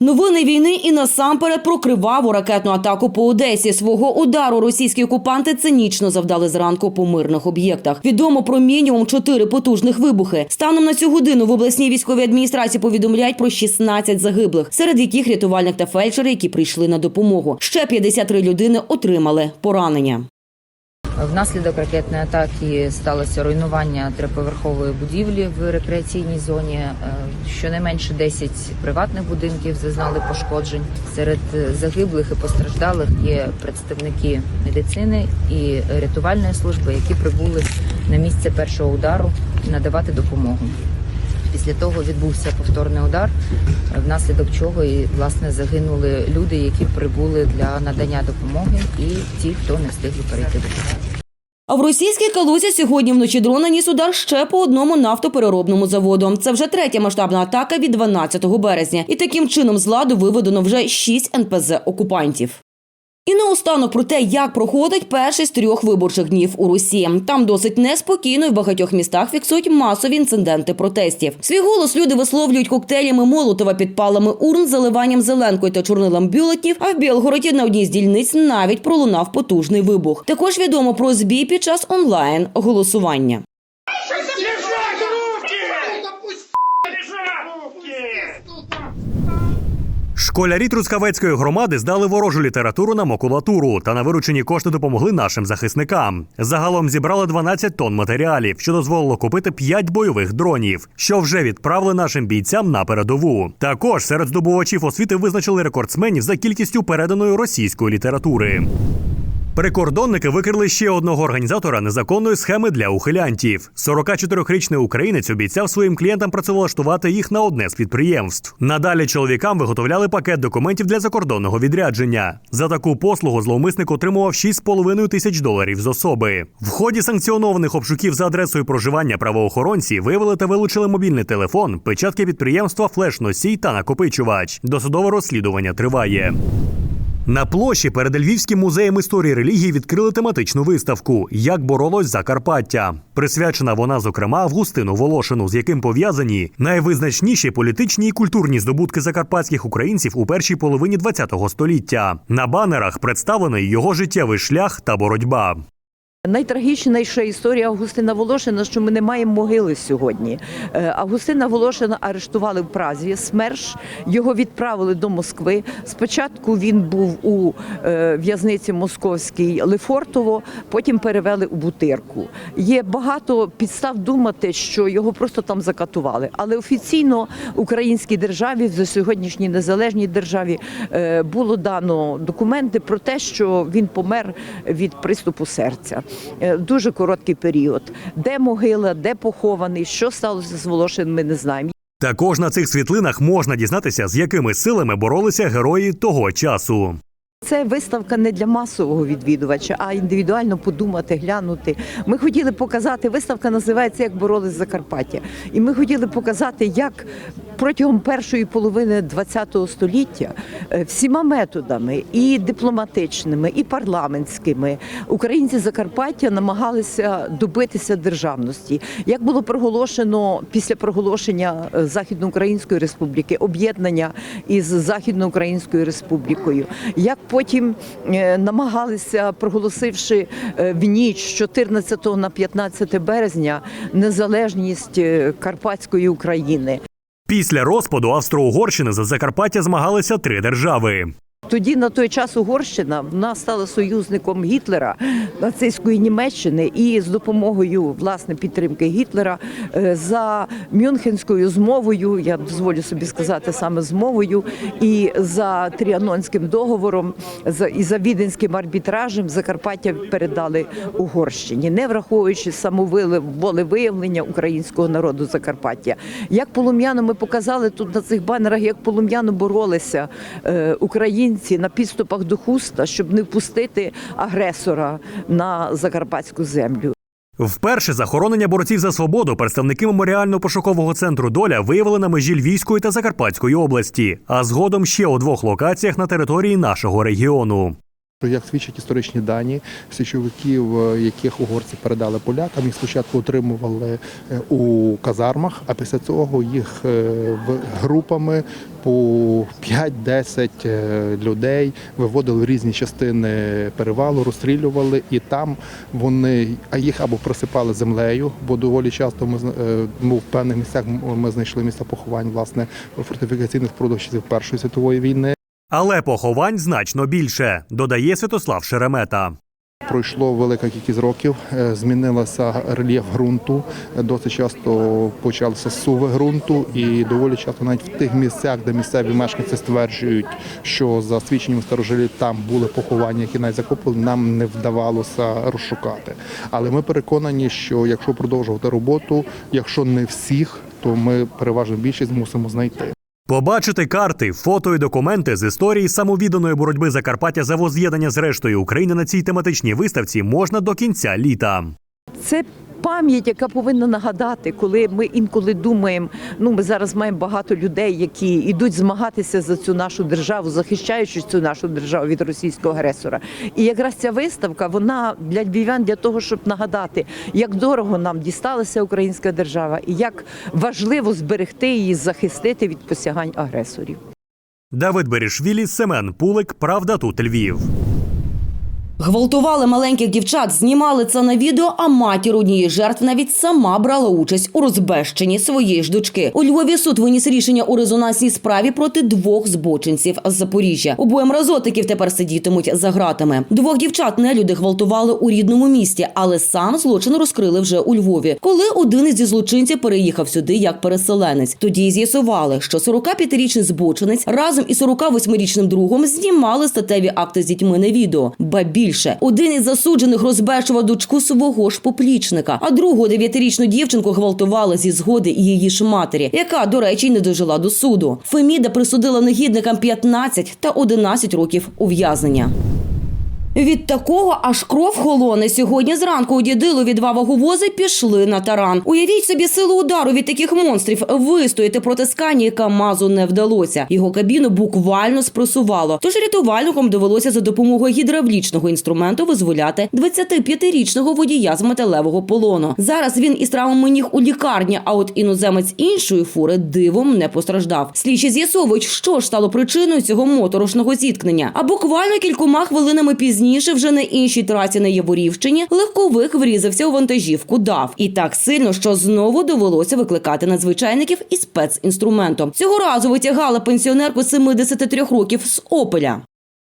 Новини війни і насамперед про криваву ракетну атаку по Одесі. Свого удару російські окупанти цинічно завдали зранку по мирних об'єктах. Відомо про мінімум чотири потужних вибухи. Станом на цю годину в обласній військовій адміністрації повідомляють про 16 загиблих, серед яких рятувальник та фельдшери, які прийшли на допомогу. Ще 53 людини отримали поранення. Внаслідок ракетної атаки сталося руйнування триповерхової будівлі в рекреаційній зоні. Е, Щонайменше 10 приватних будинків зазнали пошкоджень. Серед загиблих і постраждалих є представники медицини і рятувальної служби, які прибули на місце першого удару надавати допомогу. Після того відбувся повторний удар, внаслідок чого і власне загинули люди, які прибули для надання допомоги, і ті, хто не встигли перейти до. А в російській калузі сьогодні вночі дрон наніс удар ще по одному нафтопереробному заводу. Це вже третя масштабна атака від 12 березня, і таким чином з ладу виведено вже шість НПЗ окупантів. І наостанок про те, як проходить перший з трьох виборчих днів у Росії. Там досить неспокійно і в багатьох містах фіксують масові інциденти протестів. Свій голос люди висловлюють коктейлями Молотова, підпалами урн, заливанням зеленкою та чорнилом бюлетнів. А в Білгороді на одній з дільниць навіть пролунав потужний вибух. Також відомо про збій під час онлайн голосування. Лежать руки! Лежать руки! Школярі Трускавецької громади здали ворожу літературу на макулатуру та на виручені кошти допомогли нашим захисникам. Загалом зібрали 12 тонн матеріалів, що дозволило купити 5 бойових дронів, що вже відправили нашим бійцям на передову. Також серед здобувачів освіти визначили рекордсменів за кількістю переданої російської літератури. Прикордонники викрили ще одного організатора незаконної схеми для ухилянтів. 44-річний українець обіцяв своїм клієнтам працевлаштувати їх на одне з підприємств. Надалі чоловікам виготовляли пакет документів для закордонного відрядження. За таку послугу зловмисник отримував 6,5 тисяч доларів з особи. В ході санкціонованих обшуків за адресою проживання правоохоронці виявили та вилучили мобільний телефон, печатки підприємства, флеш-носій та накопичувач. Досудове розслідування триває. На площі перед Львівським музеєм історії релігії відкрили тематичну виставку Як боролось Закарпаття. Присвячена вона, зокрема, Августину Волошину, з яким пов'язані найвизначніші політичні і культурні здобутки закарпатських українців у першій половині ХХ століття. На банерах представлений його життєвий шлях та боротьба. Найтрагічніша історія Августина Волошина, що ми не маємо могили сьогодні. Е, Августина Волошина арештували в Празі. СМЕРШ його відправили до Москви. Спочатку він був у е, в'язниці московській Лефортово, потім перевели у Бутирку. Є багато підстав думати, що його просто там закатували. Але офіційно українській державі, за сьогоднішній незалежній державі, е, було дано документи про те, що він помер від приступу серця. Е, Дуже короткий період. Де могила, де похований, що сталося з Волошин, ми не знаємо. Також на цих світлинах можна дізнатися, з якими силами боролися герої того часу. Це виставка не для масового відвідувача, а індивідуально подумати, глянути. Ми хотіли показати, виставка називається Як боролись Закарпаття. І ми хотіли показати, як протягом першої половини ХХ століття е, всіма методами, і дипломатичними, і парламентськими, українці Закарпаття намагалися добитися державності. Як було проголошено після проголошення е, Західноукраїнської республіки, об'єднання із Західноукраїнською республікою, як потім е, намагалися, проголосивши е, в ніч з 14 на 15 березня незалежність е, Карпатської України. Після розпаду Австро-Угорщини за Закарпаття змагалися три держави. Тоді на той час Угорщина вона стала союзником Гітлера нацистської Німеччини і з допомогою власне підтримки Гітлера е, за Мюнхенською змовою, я дозволю собі сказати саме змовою, і за Тріанонським договором, за і за віденським арбітражем Закарпаття передали Угорщині, не враховуючи самоволевиявлення українського народу Закарпаття. Як полум'яно ми показали тут на цих банерах, як полум'яно боролися е, українці на підступах до хуста, щоб не впустити агресора на закарпатську землю. Вперше захоронення борців за свободу представники меморіально-пошукового центру Доля виявили на межі Львівської та Закарпатської області, а згодом ще у двох локаціях на території нашого регіону. Як свідчать історичні дані січовиків, е, яких угорці передали полякам, їх спочатку отримували е, у казармах, а після цього їх е, групами по 5-10 е, людей виводили в різні частини перевалу, розстрілювали, і там вони а їх або присипали землею, бо доволі часто ми ну, в певних місцях ми знайшли місця поховань власне фортифікаційних спорудах Першої світової війни. Але поховань значно більше, додає Святослав Шеремета. Пройшло велика кількість років, е, змінилася рельєф ґрунту. Досить часто почалися суви ґрунту, і доволі часто навіть в тих місцях, де місцеві мешканці стверджують, що за свідченнями старожилів там були поховання, які навіть закопали, нам не вдавалося розшукати. Але ми переконані, що якщо продовжувати роботу, якщо не всіх, то ми переважно більшість мусимо знайти. Побачити карти, фото і документи з історії самовідданої боротьби Закарпаття за воз'єднання з рештою України на цій тематичній виставці можна до кінця літа. Це пам'ять, яка повинна нагадати, коли ми інколи думаємо, ну ми зараз маємо багато людей, які йдуть змагатися за цю нашу державу, захищаючи цю нашу державу від російського агресора. І якраз ця виставка, вона для львів'ян для того, щоб нагадати, як дорого нам дісталася українська держава, і як важливо зберегти її, захистити від посягань агресорів. Давид Берішвілі, Семен Пулик. Правда тут Львів. Гвалтували маленьких дівчат, знімали це на відео, а матір однієї жертв навіть сама брала участь у розбещенні своєї ж дочки. У Львові суд виніс рішення у резонансній справі проти двох збочинців з Запоріжжя. Обоє мразотиків тепер сидітимуть за ґратами. Двох дівчат нелюди гвалтували у рідному місті, але сам злочин розкрили вже у Львові. Коли один із злочинців переїхав сюди як переселенець, тоді з'ясували, що 45-річний збочинець разом із 48-річним другом знімали статеві акти з дітьми на відео. Ба більше один із засуджених розбешував дочку свого ж поплічника, а другу дев'ятирічну дівчинку гвалтували зі згоди її ж матері, яка, до речі, не дожила до суду. Феміда присудила негідникам 15 та 11 років ув'язнення. Від такого аж кров холоне. Сьогодні зранку у Дідилові два ваговози пішли на таран. Уявіть собі силу удару від таких монстрів. Вистояти проти скані Камазу не вдалося. Його кабіну буквально спросувало. Тож рятувальникам довелося за допомогою гідравлічного інструменту визволяти 25-річного водія з металевого полону. Зараз він із травмами ніг у лікарні, а от іноземець іншої фури дивом не постраждав. Слідчі з'ясовують, що ж стало причиною цього моторошного зіткнення. А буквально кількома хвилинами пізніше, вже на іншій трасі на Яворівщині, легковик врізався у вантажівку ДАВ. І так сильно, що знову довелося викликати надзвичайників із спецінструментом. Цього разу витягали пенсіонерку 73 років з Опеля.